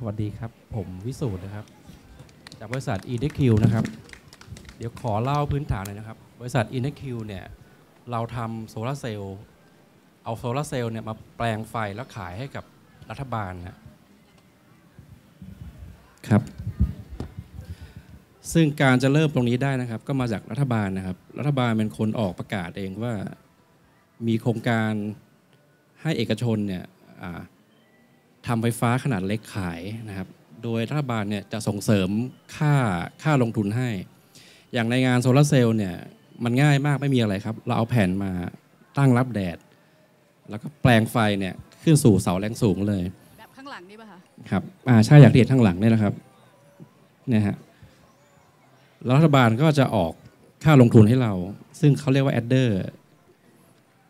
สวัสดีครับ ผมวิสูตรนะครับ จากบริษัท e d q นะครับ เดี๋ยวขอเล่าพื้นฐานหน่อยนะครับ บริษัท e d q เนี่ยเราทำโซลาร์เซลล์เอาโซลาร์เซลล์เนี่ยมาแปลงไฟแล้วขายให้กับรัฐบาลนะครับ ซึ่งการจะเริ่มตรงนี้ได้นะครับ ก็มาจากรัฐบาลนะครับ รัฐบาลเป็นคนออกประกาศเองว่ามีโครงการให้เอกชนเนี่ยอ่า ทำไฟฟ้าขนาดเล็กขายนะครับ โดยรัฐบาลเนี่ยจะส่งเสริมค่าค่าลงทุนให้ อย่างในงานโซลาร์เซลล์เนี่ยมันง่ายมากไม่มีอะไรครับ เราเอาแผ่นมาตั้งรับแดด แล้วก็แปลงไฟเนี่ยขึ้นสู่เสาแรงสูงเลยแบบข้างหลังนี่ป่ะคะครับอ่าใช่อย่างที่เห็นข้างหลังเนี่ยนะครับเนี่ยฮะแล้วรัฐบาลก็จะออกค่าลงทุนให้เรา ซึ่งเขาเรียกว่าแอดเดอร์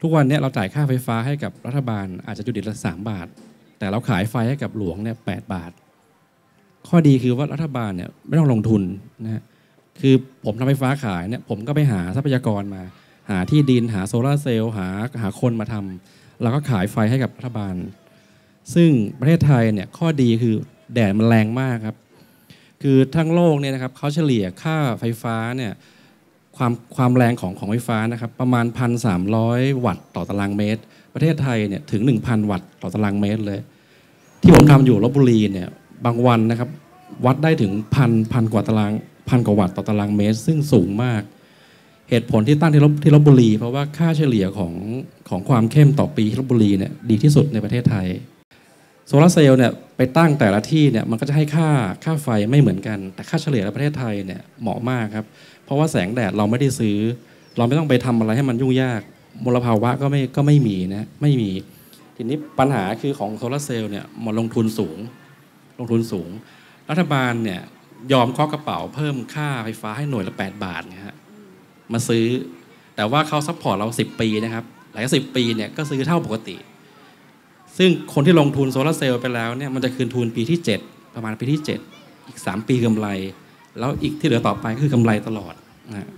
ทุกวันเนี้เราจ่ายค่าไฟฟ้าให้กับรัฐบาลอาจจะจุดิตละสามบาท แต่เราขายไฟให้กับหลวงเนี่ยแบาท ข้อดีคือว่ารัฐบาลเนี่ยไม่ต้องลงทุนนะฮะคือผมทำไฟฟ้าขายเนี่ยผมก็ไปหาทรัพยากรมา หาที่ดินหาโซลาร์เซลล์หาหาคนมาทำแล้วก็ขายไฟให้กับรัฐบาล ซึ่งประเทศไทยเนี่ยข้อดีคือแดดมันแรงมากครับ คือทั้งโลกเนี่ยนะครับเขาเฉลี่ยค่าไฟฟ้าเนี่ยความความแรงของของไฟฟ้านะครับประมาณ 1,300 วัตต์ต่อตารางเมตร ประเทศไทยเนี่ยถึง 1,000 วัตต์ต่อตารางเมตรเลย ที่ผมทำอยู่ลบบุรีเนี่ยบางวันนะครับวัดได้ถึงพันพันกว่าตารางพันกว่าวัตต์ต่อตารางเมตร ซึ่งสูงมาก เหตุผลที่ตั้งที่ลบที่ลบบุรี เพราะว่าค่าเฉลี่ยของของความเข้มต่อปีที่ลบบุรีเนี่ยดีที่สุดในประเทศไทยโซลาร์เซลล์เนี่ยไปตั้งแต่ละที่เนี่ยมันก็จะให้ค่าค่าไฟไม่เหมือนกัน แต่ค่าเฉลี่ยในประเทศไทยเนี่ยเหมาะมากครับ เพราะว่าแสงแดดเราไม่ได้ซื้อ เราไม่ต้องไปทำอะไรให้มันยุ่งยากมลภาวะก็ไม่ก็ไม่มีนะไม่มี ทีนี้ปัญหาคือของโซลาร์เซลล์เนี่ยมันลงทุนสูง ลงทุนสูง รัฐบาลเนี่ยยอมเคาะกระเป๋าเพิ่มค่าไฟฟ้าให้หน่วยละ 8 บาทนะฮะมาซื้อ แต่ว่าเขาซัพพอร์ตเรา 10 ปีนะครับ หลังจากสิปีเนี่ยก็ซื้อเท่าปกติ ซึ่งคนที่ลงทุนโซลาร์เซลล์ไปแล้วเนี่ยมันจะคืนทุนปีที่ 7 ประมาณปีที่ 7 อีก 3 ปีกำไร แล้วอีกที่เหลือต่อไปคือกำไรตลอดนะ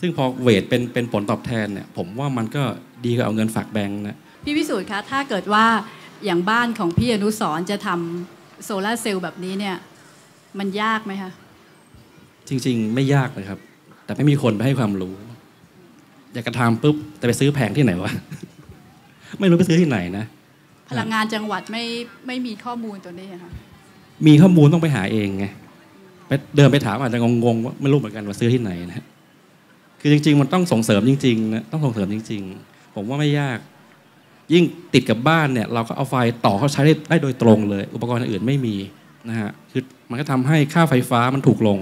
ซึ่งพอเวทเป็นเป็นผลตอบแทนเนี่ยผมว่ามันก็ดีกว่าเอาเงินฝากแบงก์นะ พี่วิสูตรคะถ้าเกิดว่าอย่างบ้านของพี่อนุสรณ์จะทำโซลาร์เซลล์แบบนี้เนี่ย มันยากไหมคะจริง ๆ ไม่ยากเลยครับ แต่ไม่มีคนไปให้ความรู้ อยากกระทำปุ๊บแต่ไปซื้อแผงที่ไหนวะ ไม่รู้ไปซื้อที่ไหนนะ พลังงานจังหวัดไม่ไม่มีข้อมูลตัวนี้อะค่ะมีข้อมูลต้องไปหาเองไงไปเดินไปถามอาจจะงงๆว่าไม่รู้เหมือนกันว่าซื้อที่ไหนนะคือจริง ๆ มันต้องส่งเสริมจริงๆนะต้องส่งเสริมจริง ๆ ผมว่าไม่ยาก ยิ่งติดกับบ้านเนี่ยเราก็เอาไฟต่อเขาใช้ได้ได้โดยตรงเลย อุปกรณ์อื่นไม่มีนะฮะคือมันก็ทำให้ค่าไฟฟ้ามันถูกลง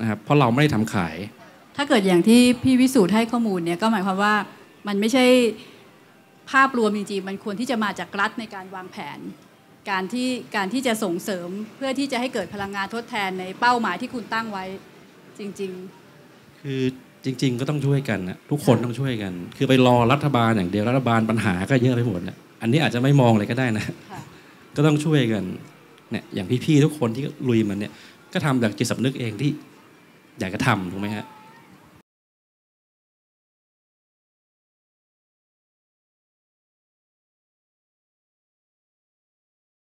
นะครับเพราะเราไม่ได้ทำขาย ถ้าเกิดอย่างที่พี่วิสูตรให้ข้อมูลเนี่ยก็หมายความว่ามันไม่ใช่ภาพรวมจริงๆมันควรที่จะมาจากรัฐในการวางแผน การที่การที่จะส่งเสริมเพื่อที่จะให้เกิดพลังงานทดแทนในเป้าหมายที่คุณตั้งไว้จริงคือ จริง ๆ ก็ต้องช่วยกันนะทุกคนต้องช่วยกัน คือไปรอรัฐบาลอย่างเดียวรัฐบาลปัญหาก็เยอะไปหมดนะอันนี้อาจจะไม่มองเลยก็ได้นะๆค่ะก็ต้องช่วยกันเนี่ยอย่างพี่ๆทุกคนที่ลุยมันเนี่ยก็ทำจากจิตสำนึกเองที่อยากจะทำถูกไหมฮะ